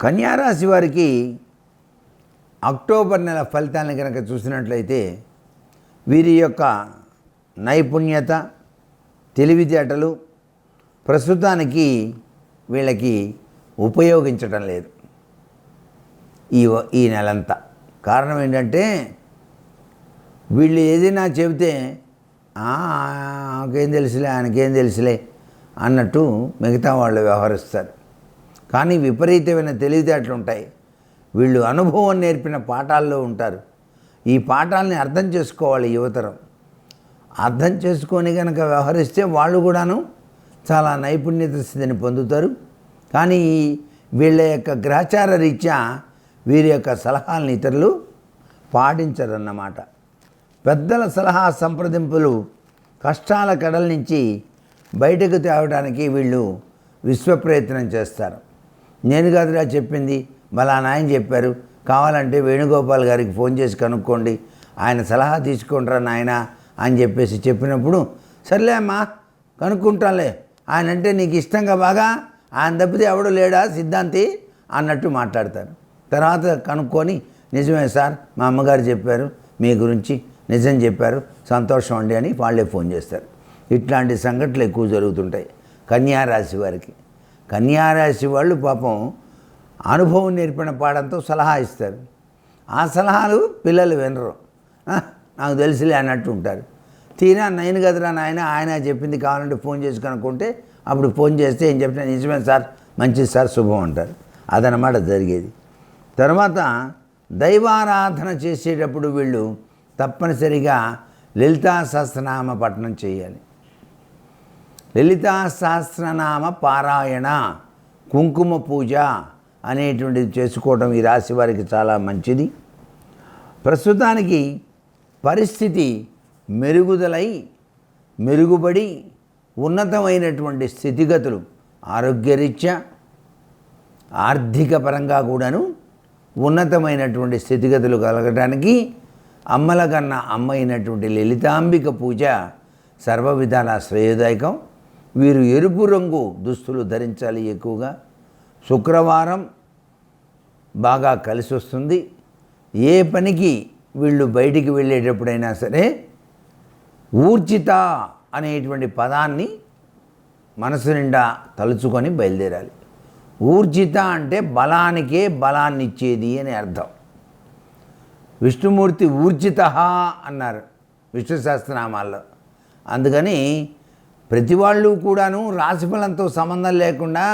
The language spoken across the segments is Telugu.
కన్యారాశి వారికి అక్టోబర్ నెల ఫలితాలను కనుక చూసినట్లయితే వీరి యొక్క నైపుణ్యత తెలివితేటలు ప్రస్తుతానికి వీళ్ళకి ఉపయోగించటం లేదు. ఈ ఈ నెలంతా. కారణం ఏంటంటే వీళ్ళు ఏదైనా చెబితే ఆకేం తెలుసులే ఆయనకేం తెలుసులే అన్నట్టు మిగతా వాళ్ళు వ్యవహరిస్తారు. కానీ విపరీతమైన తెలివితేటలు ఉంటాయి. వీళ్ళు అనుభవం నేర్పిన పాఠాల్లో ఉంటారు. ఈ పాఠాలని అర్థం చేసుకోవాలి యువతరం. అర్థం చేసుకొని కనుక వ్యవహరిస్తే వాళ్ళు కూడాను చాలా నైపుణ్యత స్థితిని పొందుతారు. కానీ వీళ్ళ యొక్క గ్రహచార రీత్యా వీరి యొక్క సలహాలను ఇతరులు పాటించరన్నమాట. పెద్దల సలహా సంప్రదింపులు కష్టాల కడల నుంచి బయటకు తేవడానికి వీళ్ళు విశ్వప్రయత్నం చేస్తారు. నేను కాదురా చెప్పింది. మళ్ళా నాయన చెప్పారు. కావాలంటే వేణుగోపాల్ గారికి ఫోన్ చేసి కనుక్కోండి. ఆయన సలహా తీసుకుంటారా నాయన అని చెప్పేసి చెప్పినప్పుడు సర్లే అమ్మా కనుక్కుంటాలే ఆయన అంటే నీకు ఇష్టంగా బాగా ఆయన తప్పితే ఎవడు లేడా సిద్ధాంతి అన్నట్టు మాట్లాడతారు. తర్వాత కనుక్కొని నిజమే సార్ మా అమ్మగారు చెప్పారు మీ గురించి నిజం చెప్పారు సంతోషం అండి అని వాళ్ళే ఫోన్ చేస్తారు. ఇట్లాంటి సంఘటనలు ఎక్కువ జరుగుతుంటాయి కన్యారాశి వారికి. కన్యారాశి వాళ్ళు పాపం అనుభవం నేర్పిన పాడంతో సలహా ఇస్తారు. ఆ సలహాలు పిల్లలు వినరు. నాకు తెలుసులే అన్నట్టు ఉంటారు. తీరా నేను కదరా నాయన ఆయన చెప్పింది కావాలంటే ఫోన్ చేసి కనుక్కుంటే అప్పుడు ఫోన్ చేస్తే ఏం చెప్తే నిజమే సార్ మంచిది సార్ శుభం అంటారు. అదనమాట జరిగేది. తర్వాత దైవారాధన చేసేటప్పుడు వీళ్ళు తప్పనిసరిగా లలితా సహస్రనామ పఠనం చేయాలి. లలితా సహస్రనామ పారాయణ కుంకుమ పూజ అనేటువంటిది చేసుకోవడం ఈ రాశి వారికి చాలా మంచిది. ప్రస్తుతానికి పరిస్థితి మెరుగుదలై మెరుగుపడి ఉన్నతమైనటువంటి స్థితిగతులు ఆరోగ్యరీత్యా ఆర్థిక పరంగా కూడాను ఉన్నతమైనటువంటి స్థితిగతులు కలగడానికి అమ్మల కన్నా అమ్మ అయినటువంటి లలితాంబిక పూజ సర్వ విధాల శ్రేయదాయకం. వీరు ఎరుపు రంగు దుస్తులు ధరించాలి ఎక్కువగా. శుక్రవారం బాగా కలిసి వస్తుంది. ఏ పనికి వీళ్ళు బయటికి వెళ్ళేటప్పుడైనా సరే ఊర్జిత అనేటువంటి పదాన్ని మనసు నిండా తలుచుకొని బయలుదేరాలి. ఊర్జిత అంటే బలానికే బలాన్ని ఇచ్చేది అని అర్థం. విష్ణుమూర్తి ఊర్జిత అన్నారు విష్ణు సహస్రనామాల్లో. అందుకని ప్రతి వాళ్ళు కూడాను రాశిఫలంతో సంబంధం లేకుండా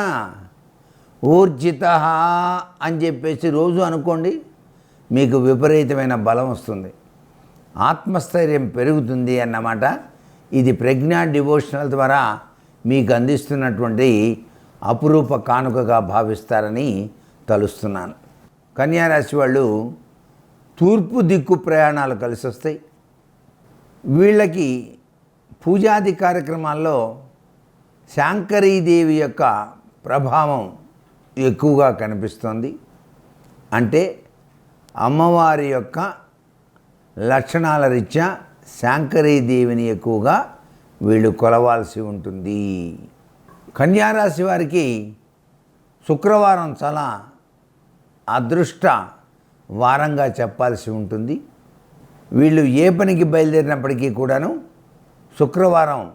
ఊర్జిత అని చెప్పేసి రోజు అనుకోండి మీకు విపరీతమైన బలం వస్తుంది. ఆత్మస్థైర్యం పెరుగుతుంది అన్నమాట. ఇది ప్రజ్ఞా డివోషనల్ ద్వారా మీకు అందిస్తున్నటువంటి అపురూప కానుకగా భావిస్తారని తలుస్తున్నాను. కన్యారాశి వాళ్ళు తూర్పు దిక్కు ప్రయాణాలు కలిసి వస్తాయి వీళ్ళకి పూజాది కార్యక్రమాల్లో శాంకరీదేవి యొక్క ప్రభావం ఎక్కువగా కనిపిస్తుంది. అంటే అమ్మవారి యొక్క లక్షణాల రీత్యా శాంకరీదేవిని ఎక్కువగా వీళ్ళు కొలవాల్సి ఉంటుంది. కన్యారాశి వారికి శుక్రవారం చాలా అదృష్ట వారంగా చెప్పాల్సి ఉంటుంది. వీళ్ళు ఏ పనికి బయలుదేరినప్పటికీ కూడాను శుక్రవారం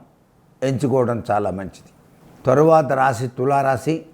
ఎంచుకోవడం చాలా మంచిది. తరువాత రాశి తులారాశి